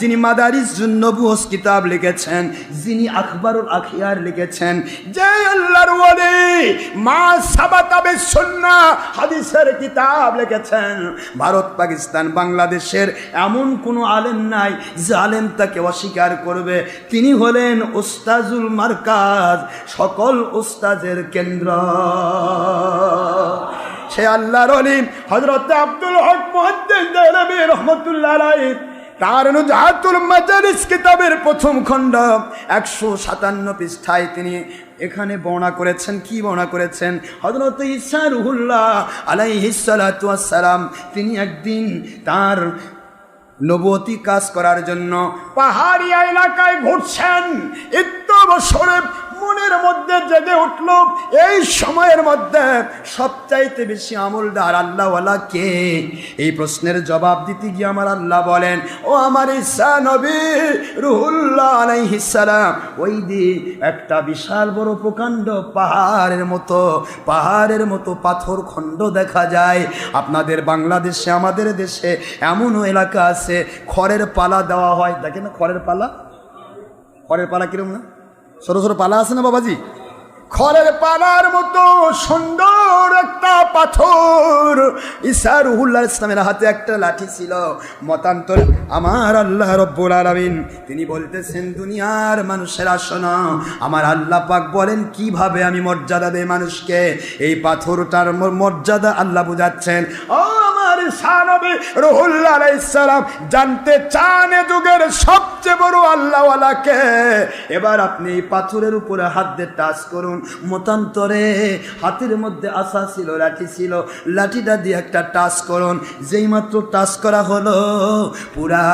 যিনি মাদারিস কিতাব লিখেছেন, যিনি আখবারুল আখিয়ার লিখেছেন। মা সাবাতাবে কিতাব লিখেছেন। ভারত, পাকিস্তান, বাংলাদেশের এমন কোনো আলেম নাই যে আলেম তাকে অস্বীকার করবে। তিনি হলেন ওস্তাজুল মার্কাজ, সকল ওস্তাজের কেন্দ্র। সে আল্লাহর অলিম হজরত আব্দুল হক মুহাদ্দিস রহমতুল্লাহ আলাইহি, তার নুজাহাতুল মাজালিস কিতাবের প্রথম খণ্ড, একশো সাতান্ন পৃষ্ঠায় তিনি এখানে বর্ণনা করেছেন। কি বর্ণনা করেছেন? হজরত ইসা রুহুল্লাহ আলাইহিসালাম তিনি একদিন তার নবতী কাজ করার জন্য পাহাড়ি এলাকায় ঘুরছেন। ইত্য বছরে মনের মধ্যে জেগে উঠল। এই সময়ের মধ্যে সবচাইতে বেশি আমলদার আল্লাহওয়ালা কে? এই প্রশ্নের জবাব দিতে গিয়ে আমার আল্লাহ বলেন, ও আমার ইসা নবী রুহুল্লাহ আলাইহিসালাম ওই দি একটা বিশাল বড় প্রকাণ্ড পাহাড়ের মতো পাহাড়ের মতো পাথর খণ্ড দেখা যায়। আপনাদের বাংলাদেশে, আমাদের দেশে এমনও এলাকা আছে, খড়ের পালা দেওয়া হয়। দেখেন খড়ের পালা? খড়ের পালা কিরম না? ছোট ছোট পালা আছে না বাবাজি? খড়ের পালার মতো সুন্দর একটা পাথর। ঈসা রুহুল্লাহ ইসলামের হাতে একটা লাঠি ছিল। মতান্তর আমার আল্লাহ রব্বুল আলামিন। তিনি বলতেছেন, দুনিয়ার মানুষের আসনা আমার আল্লাহ পাক বলেন, কীভাবে আমি মর্যাদা দেই মানুষকে? এই পাথরটার মর্যাদা আল্লাহ বুঝাচ্ছেন। ও জানতে চান যুগের সবচেয়ে বড় আল্লাহওয়ালাকে। এবার আপনি পাথরের উপরে হাত দিয়ে টাচ করুন। মতান্তরে হাতের মধ্যে আশা ছিল, লাঠি ছিল। লাঠিটা দিয়ে একটা টাচ করুন। যেই মাত্র টাচ করা হলো, পুরা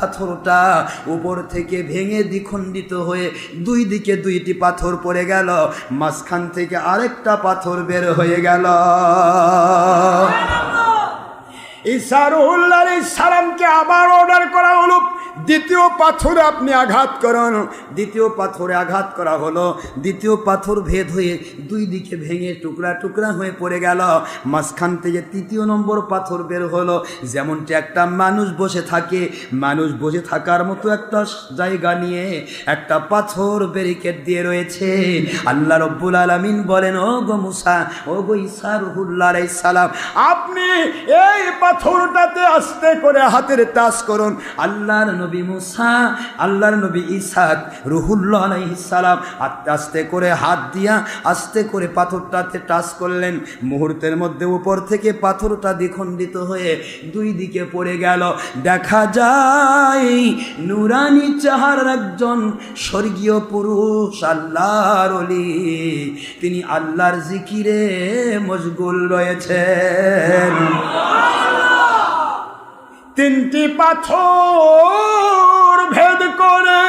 পাথরটা উপর থেকে ভেঙে দ্বিখণ্ডিত হয়ে দুই দিকে দুইটি পাথর পড়ে গেল। মাঝখান থেকে আরেকটা পাথর বের হয়ে গেল। ইসারুল্লাহ সালামকে আবার অর্ডার করা হলো। দ্বিতীয় পাথরে আপনি আঘাত করুন। দ্বিতীয় পাথরে আঘাত করা হলো। দ্বিতীয় পাথর ভেদ হয়ে দুই দিকে ভেঙে টুকরা টুকরা হয়ে পড়ে গেল। মাঝখান থেকে তৃতীয় নম্বর পাথর বের হলো। যেমনটি একটা মানুষ বসে থাকে। মানুষ বসে থাকার মতো একটা জায়গা নিয়ে একটা পাথর ব্যারিকেড দিয়ে রয়েছে। আল্লাহ রব্বুল আলমিন বলেন, ও গো মুসা, ও গো ইসা রুহুল্লাহ আলাইহিস সালাম, আপনি এই পাথরটাতে আস্তে করে হাতের তাস করুন। আল্লাহর নবী মুসা, আল্লাহর নবী ইসাক, রুহুল্লাহ আলাইহিস সালাম আস্তে আস্তে করে হাত দিয়া আস্তে করে পাথরটাতে টাচ করলেন। মুহূর্তের মধ্যে উপর থেকে পাথরটা দ্বিখণ্ডিত হয়ে দুই দিকে পড়ে গেল। দেখা যায় নুরানি চাহার একজন স্বর্গীয় পুরুষ, আল্লাহর অলি তিনি আল্লাহর জিকিরে মশগুল রয়েছেন। তিনটি পাথর ভেদ করে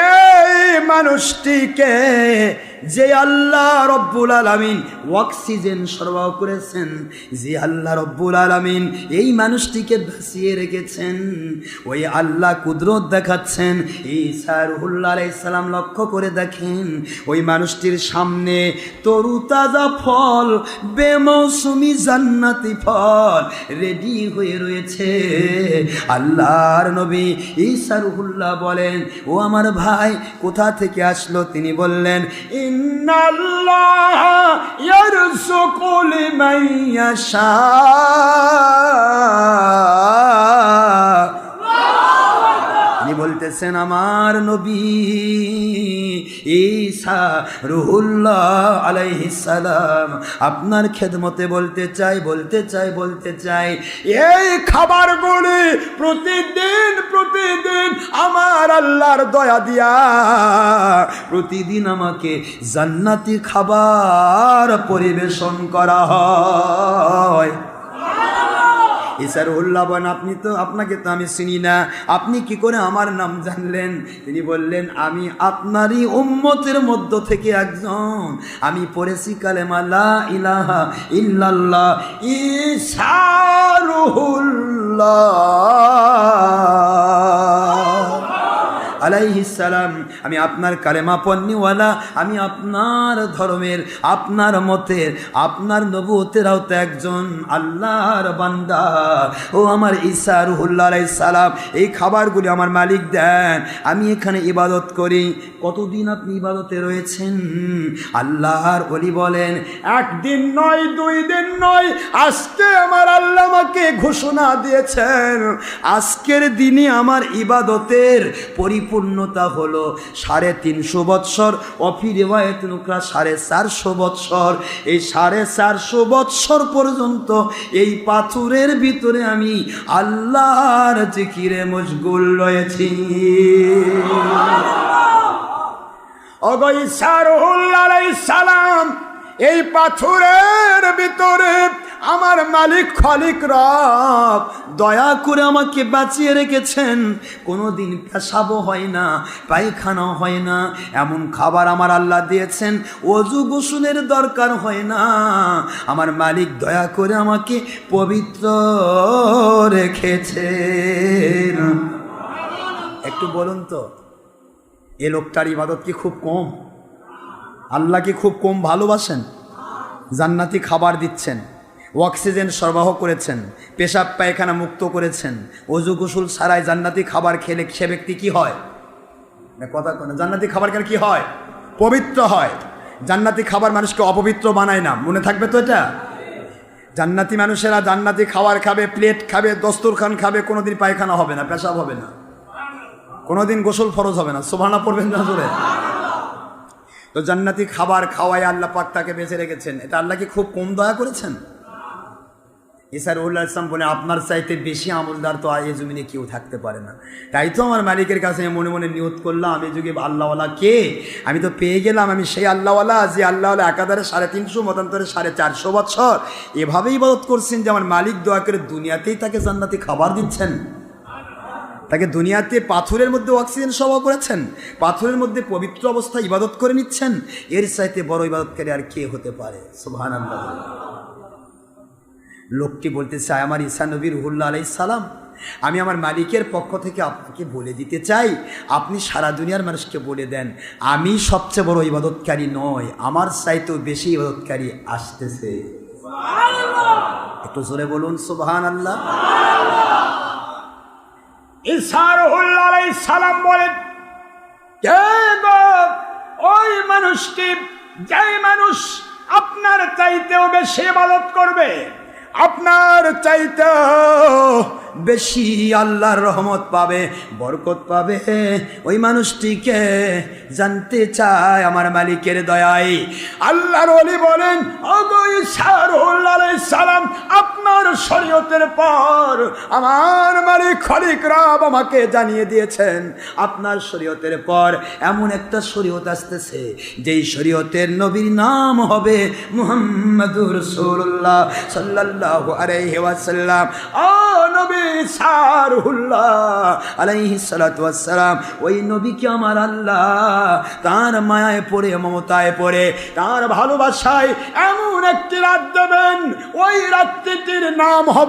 এই মানুষটিকে যে আল্লাহ রব্বুল আলামিন অক্সিজেন সরবরাহ করেছেন, যে আল্লাহ রব্বুল আলামিন এই মানুষটিকে ভাসিয়ে রেখেছেন, ওই আল্লাহ কুদরত দেখাচ্ছেন। ঈসা রুহুল্লাহ আলাইহিস সালাম লক্ষ্য করে দেখেন, ওই মানুষটির সামনে তরু তাজা ফল, বেমৌসুমি জান্নাতি ফল রেডি হয়ে রয়েছে। আল্লাহর নবী ঈসা রুহুল্লাহ বলেন, ও আমার ভাই, কোথা থেকে আসলো? তিনি বললেন ইন্নাল্লাহ ইয়ারযুকু লিমান ইয়াশা। বলতেছেন আমার নবী ঈসা রুহুল্লাহ আলাইহিস সালাম, আপনার খেদমতে বলতে চাই বলতে চাই বলতে চাই, এই খাবার খাবারগুলি প্রতিদিন প্রতিদিন আমার আল্লাহর দয়া দিয়া প্রতিদিন আমাকে জান্নাতি খাবার পরিবেশন করা হয়। ইসারুল্লাহ বলেন আপনি তো, আপনাকে তো আমি চিনি না। আপনি কি করে আমার নাম জানলেন? তিনি বললেন, আমি আপনারই উম্মতের মধ্য থেকে একজন। আমি পড়েছি কালেমা লা ইলাহা ইল্লাল্লাহ। ইসারুল্লাহ আলাইহিস সালাম। আমি আপনার কালেমা পন্নিওয়ালা আমি আপনার ধর্মের, আপনার মতের, আপনার নবুতেরাও তো একজন আল্লাহর বান্দা। ও আমার রুহুল্লাহ আলাইহিস সালাম, এই খাবারগুলি আমার মালিক দেন। আমি এখানে ইবাদত করি। কতদিন আপনি ইবাদতে রয়েছেন? আল্লাহর অলি বলেন, একদিন নয়, দুই দিন নয়, আজকে আমার আল্লাহ আমাকে ঘোষণা দিয়েছেন। আজকের দিনে আমার ইবাদতের পরিপূর্ণতা হলো। সাড়ে তিনশো বৎসর। অফিরেওয়ায়ত নুকরা সাড়ে চারশো বৎসর। এই সাড়ে চারশো বৎসর পর্যন্ত এই পাথরের ভিতরে আমি আল্লাহর জিকিরে মশগুল রয়েছি। সালাম, এই পাথরের ভিতরে আমার মালিক খালিক রব, দয়া করে আমাকে বাঁচিয়ে রেখেছেন। কোনো দিন পেশাবও হয় না, পায়খানাও হয় না, এমন খাবার আমার আল্লাহ দিয়েছেন, অজু গোসলের দরকার হয় না। আমার মালিক দয়া করে আমাকে পবিত্র রেখেছে একটু বলুন তো, এ লোকটার ইবাদত কি খুব কম? আল্লাহকে খুব কম ভালোবাসেন? জান্নাতি খাবার দিচ্ছেন? অক্সিজেন সরবরাহ করেছেন, পেশাব পায়খানা মুক্ত করেছেন, অজু গোসল ছাড়াই জান্নাতি খাবার খেলে সে ব্যক্তি কি হয়? কথা কেন জান্নাতি খাবার খেলে কি হয়? পবিত্র হয়। জান্নাতি খাবার মানুষকে অপবিত্র বানায় না, মনে থাকবে তো এটা? জান্নাতি মানুষেরা জান্নাতি খাবার খাবে, প্লেট খাবে, দস্তরখান খাবে, কোনোদিন পায়খানা হবে না, পেশাব হবে না। কোনোদিন গোসল ফরজ হবে না সোভানা পড়বেন না জোরে। তো জান্নাতি খাবার খাওয়াই আল্লাহ পাক তাকে বেঁচে রেখেছেন, এটা আল্লাহ কি খুব কম দয়া করেছেন? ইসারুল্লাহ ইসলাম বলে, আপনার চাইতে বেশি আমলদার তো এ জমিনে কেউ থাকতে পারে না। তাই তো আমার মালিকের কাছে মনে মনে নিয়ত করলাম, আমি যুগে আল্লাহওয়ালা কে? আমি তো পেয়ে গেলাম, আমি সেই আল্লাহওয়ালা যে আল্লাহওয়ালা একাধারে সাড়ে তিনশো, মতান্তরে সাড়ে চারশো বছর। এভাবেই ইবাদত করছেন যে আমার মালিক দোয়া করে দুনিয়াতেই তাকে জান্নাতি খাবার দিচ্ছেন। তাকে দুনিয়াতে পাথরের মধ্যে অক্সিজেন সভা করেছেন, পাথরের মধ্যে পবিত্র অবস্থা ইবাদত করে নিচ্ছেন। এর চাইতে বড় ইবাদতকারী আর কে হতে পারে? সুবহান লোকটি বলতে চায় আমার ঈসা নবী রুহুল্লা আলাই সালাম আমি আমার মালিকের পক্ষ থেকে আপনাকে বলে দিতে চাই। আপনি সারা দুনিয়ার মানুষকে বলে দেন আমি সবচেয়ে বড় ইবাদতকারী নয় আমার চাইতেও বেশি ইবাদতকারী আসতেছে। একটু জোরে বলুন সুবহান আল্লাহ সালাম বলেন ওই মানুষটি যেই মানুষ আপনার চাইতেও বেশি ইবাদত করবে? আপনার চাইতে বেশি আল্লাহর রহমত পাবে, বরকত পাবে। ওই মানুষটিকে জানতে চায় আমার মালিকের দয়াই আল্লাহর বলেন সালাম, আপনার শরীয়তের পর আমার মালিক খলিক রাব আমাকে জানিয়ে দিয়েছেন, আপনার শরীয়তের পর এমন একটা শরীয়ত আসতেছে, যেই শরীয়তের নবীর নাম হবে মুহাম্মাদুর রাসূলুল্লাহ সাল্লাল্লাহু আলাইহি ওয়াসাল্লাম। ও নবী, সারহুল্লাহ আলাইহি সালাতু ওয়াসসালাম, ওই নবীকে আমার আল্লাহ? তার মায়ায় পড়ে, মমতায় পড়ে, তার ভালোবাসায় এমন একটি রাত দেবেন, ওই রাত্রিটির নাম হবে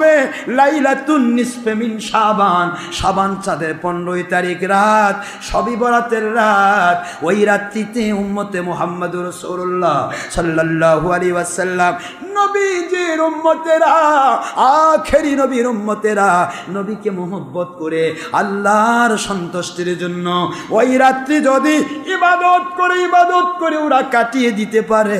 লাইলাতুন নিসফে মিন শাবান। শাবান চাঁদের পনেরোই তারিখ রাত, সবই বরাতের রাত। ওই রাত্রিতে উম্মতে মোহাম্মদুর রসুল্লাহ সাল্লাল্লাহু আলাইহি ওয়াসাল্লাম, নবীজির উম্মতেরা, আখেরি নবীর উম্মতেরা নবীকে মোহব্বত করে আল্লাহর সন্তুষ্টির জন্য ওই রাত্রি যদি ইবাদত করে ইবাদত করে ওরা কাটিয়ে দিতে পারে।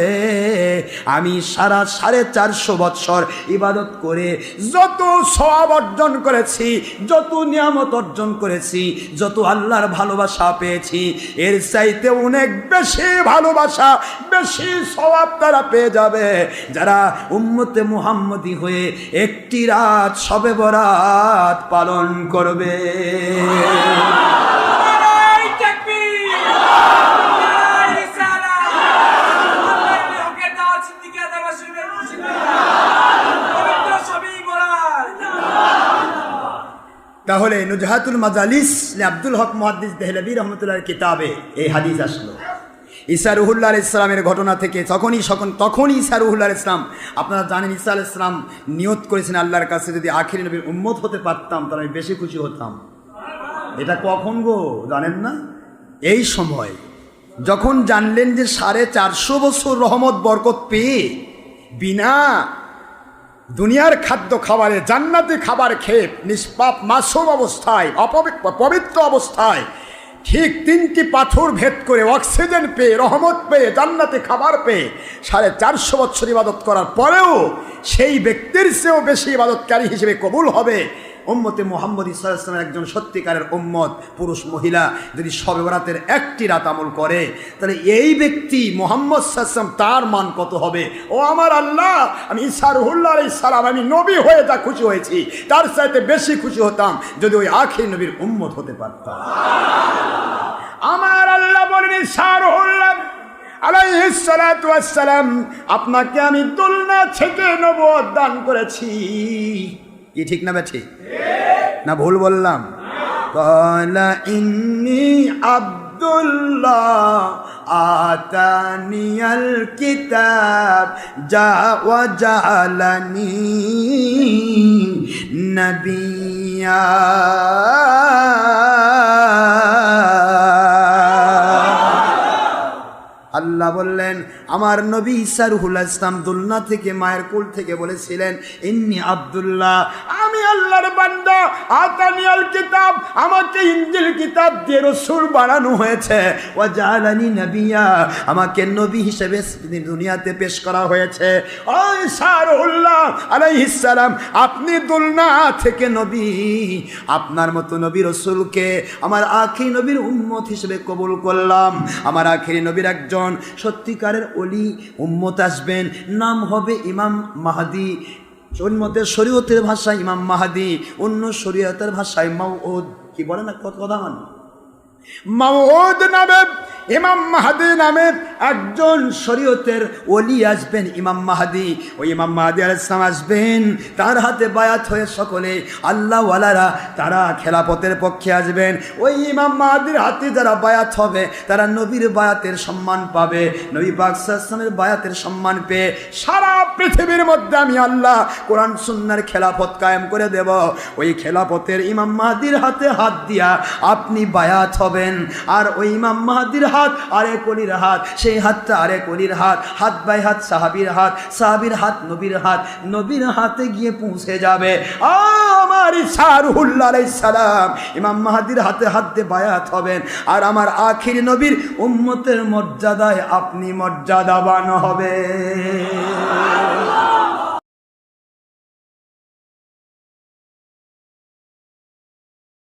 আমি সারা সাড়ে চারশো বৎসর ইবাদত করে যত সব অর্জন করেছি, যত নিয়ামত অর্জন করেছি, যত আল্লাহর ভালোবাসা পেয়েছি, এর চাইতে অনেক বেশি ভালোবাসা, বেশি স্বভাব তারা পেয়ে যাবে। যারা উম্মতে মুহাম্মদি হয়ে একটি রাত সবে বরাত পালন করবে। তাহলে নুজহাতুল মাজালিস আব্দুল হক মুহাদ্দিস দেহলবী রহমতুল্লাহর কিতাবে এই হাদিস আসলো। ঈসা রুহুল্লাহ ইসলামের ঘটনা থেকে তখনই সকন তখনই ঈসা রুহুল্লাহ ইসলাম আপনারা জানেন ঈসা আল ইসলাম নিয়ত করেছেন আল্লাহর কাছে যদি আখির নবীর উম্মত হতে পারতাম, তাহলে আমি বেশি খুশি হতাম। এটা কখন গো, জানেন না? এই সময় যখন জানলেন যে সাড়ে চারশো বছর রহমত বরকত পেয়ে বিনা দুনিয়ার খাদ্য খাবারে জান্নাতি খাবার খেয়ে নিষ্পাপ, মাসুম অবস্থায় পবিত্র অবস্থায়, ঠিক তিনটি পাথর ভেদ করে অক্সিজেন পেয়ে, রহমত পেয়ে, জান্নাতি খাবার পেয়ে সাড়ে চারশো বছর ইবাদত করার পরেও সেই ব্যক্তির চেয়েও বেশি ইবাদতকারী হিসেবে কবুল হবে উম্মতে মোহাম্মদ ইসলামের একজন সত্যিকারের উম্মত, পুরুষ, মহিলা, যদি সবে বরাতের একটি রাত আমল করে, তাহলে এই ব্যক্তি মোহাম্মদ সাল্লাম তার মান কত হবে? ও আমার আল্লাহ, আমি ইসারুল্লাহ আলাই সালাম, আমি নবী হয়ে তা খুশি হয়েছি, তার চাইতে বেশি খুশি হতাম যদি ওই আখির নবীর উম্মত হতে পারতাম। আমার আল্লাহ বলেন ইসারুল্লাহ আলাইহিসসালাম আপনাকে আমি দোলনা থেকে নবুয়ত দান করেছি। কি ঠিক না ঠিক না ভুল বললাম? ইন্নি আব্দুল্লাহ আতানিয়াল কিতাব জালানি নবিয়া। আল্লাহ বললেন আমার নবী ইসারুহুল ইসলাম দুলনা থেকে মায়ের কুল থেকে বলেছিলেন ইন্নি আব্দুল্লাহ আমি আল্লাহর বান্দা, আতানিয়াল কিতাব, আমাকে ইঞ্জিল কিতাব দিয়ে রসুল বানানো হয়েছে। ও জালানি নবিয়া, আমাকে নবী হিসেবে দুনিয়াতে পেশ করা হয়েছে। ও ঈসা রুহুল্লাহ আলাইহিস সালাম, আপনি দুলনা থেকে নবী, আপনার মতো নবী রসুলকে আমার আখিরি নবীর উম্মত হিসেবে কবুল করলাম। আমার আখিরি নবীর একজন সত্যিকারের অলি উম্মত আসবেন, নাম হবে ইমাম মাহাদি। উন্মতের শরীয়তের ভাষায় ইমাম মাহাদি, অন্য শরীয়তের ভাষায় মাউদ কি বলে না কত কথা মানে? মাউদ নামে ইমাম মাহাদি নামের একজন শরীয়তের ওলি আসবেন, ইমাম মাহাদি। ওই ইমাম মাহাদি আল ইসলাম আসবেন, তার হাতে বায়াত হয়ে সকলে আল্লাহ ওয়ালারা তারা খেলাপথের পক্ষে আসবেন। ওই ইমাম মাহাদির হাতে যারা বায়াত হবে, তারা নবীর বায়াতের সম্মান পাবে, নবী বাকসামের বায়াতের সম্মান পেয়ে সারা পৃথিবীর মধ্যে আমি আল্লাহ কোরআন সুন্নার খেলাপথ কায়েম করে দেব। ওই খেলাপথের ইমাম মাহাদির হাতে হাত দিয়া আপনি বায়াত হবেন, আর ওই ইমাম মাহাদির হাত আরেক অলির হাত, সেই হাতটা আরেক অলির হাত হাত বাই হাত সাহাবির হাত সাহাবির হাত নবীর হাত, নবীর হাতে গিয়ে পৌঁছে যাবে। আমার সারুল্লাহ সালাম, ইমাম মাহাদির হাতে হাত দিয়ে বায়াত হবেন। আর আমার আখির নবীর উম্মতের মর্যাদায় আপনি মর্যাদাবান হবে